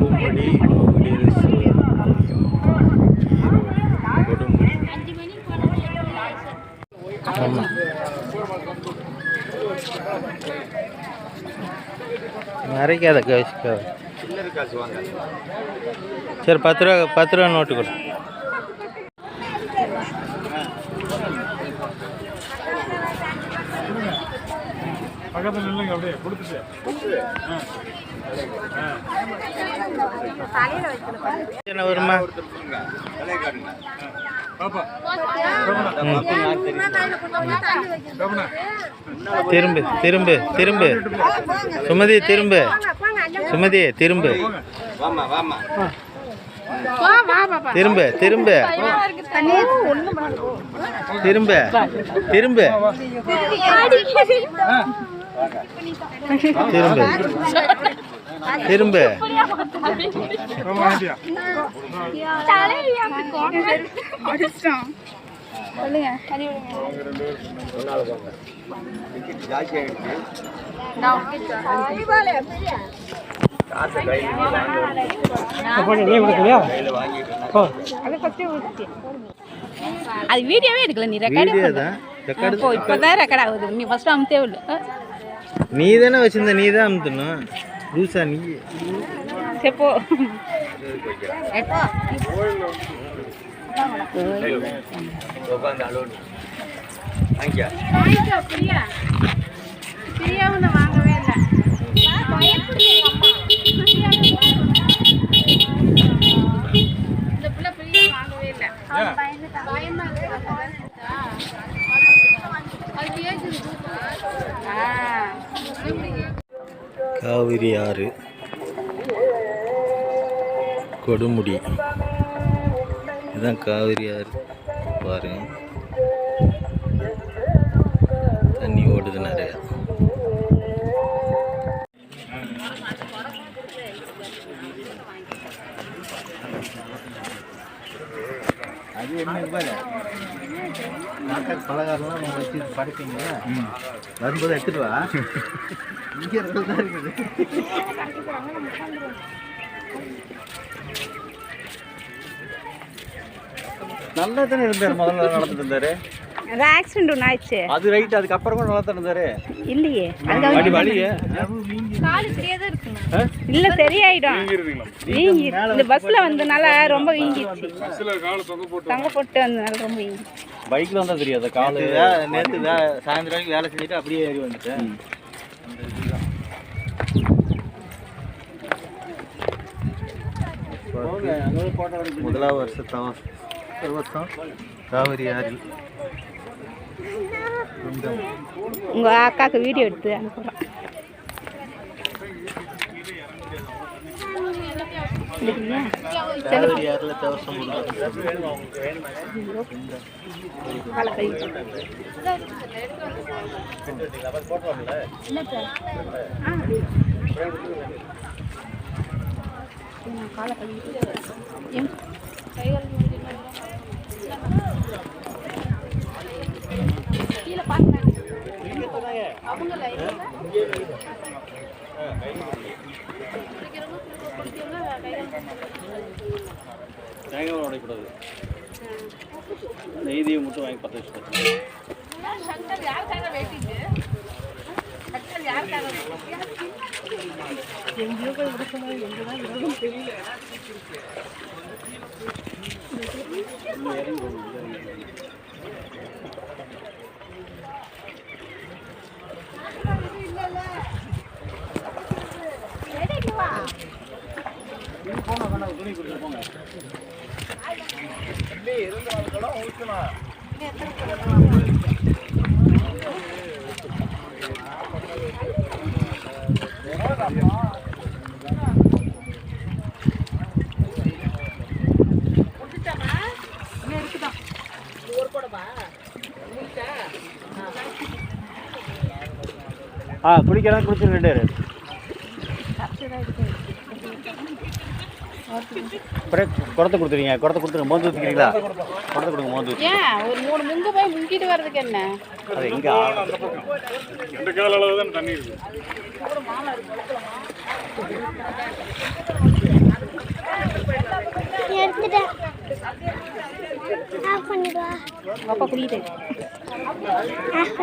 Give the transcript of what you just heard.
கொடுமுடி முடிரசு காசு சரி பத்து ரூபா பத்து ரூபா நோட்டு கொடு. பக்கத்தில் நில்லுங்க அப்படியே கொடுத்துட்டு. என்ன வருமா. திரும்பு திரும்பு திரும்பு. சுமதி திரும்பு. சுமதி திரும்பு. திரும்ப திரும்ப. திரும்ப திரும்ப. திரும்ப. திரும்ப. அது வீடியோவே எடுக்கல நீ ரெக்கார்டு இப்போ இப்போதான் ரெக்கார்ட் ஆகுது. நீ ஃபர்ஸ்ட் அமுத்தே இல்லை நீ தானே வச்சிருந்த நீ தான் அமுத்தணும். லூசா நீ. வாங்கிக்க வாங்கவே இல்லை இந்த பிள்ளை பிரியா வாங்கவே இல்லை பயமா காவிரி ஆறு. கொடுமுடி. இதுதான் காவிரி ஆறு. பாருங்க. தண்ணி ஓடுது நிறையா. அது என்ன பாரு நாட்டாக்கு பலகாரம்லாம் வச்சு படைப்பீங்க வரும்போது எடுத்துட்டு வா இங்கே இருக்கிறது தான் இருக்குது நல்லா தானே இருந்தார் முதல்ல நடந்துட்டு இருந்தாரு. அது ஆக்சிடென்ட் ஒன்று ஆயிடுச்சு. அது ரைட் அதுக்கப்புறம் கூட நல்லா தானே இருந்தாரு? இல்லையே. வலி வலியே காலு சரியாதான் இருக்குங்க இல்ல சரியாயிடும். வீங்கி இந்த பஸ்ல வந்தனால ரொம்ப வீங்கிடுச்சு. பஸ்ஸில் காலை தொங்க போட்டு தங்க போட்டு வந்தனால ரொம்ப வீங்கி பைக்ல வந்தா தெரியாது? காலு நேற்று சாயந்தரம் வரைக்கும் வேலை செஞ்சுட்டு அப்படியே ஏறி வந்துட்டேன். முதலாவது வருஷம் வருஷம் காவிரி ஆறில் உங்க அக்காக்கு வீடியோ எடுத்து அனுப்புறேன். காலை தேங்காய் உடைக்கூடாது நெய்தியை மட்டும் வாங்கி பற்ற வச்சுக்கோங்க ஆ குடிக்கலாம் குடிச்சிருக்கேன் அப்படியே குடத்தை கொடுத்துருங்க குடத்தை கொடுத்துருங்க மோந்து ஊற்றிக்கிறீங்களா குடத்தை கொடுங்க மோந்து ஊற்றி ஏன்? ஒரு மூணு முங்க போய் முங்கிட்டு வர்றதுக்கு என்ன? அது எங்கே ரெண்டு கால அளவு தான் தண்ணி இருக்கு. எடுத்துட்டேன். ஆஃப்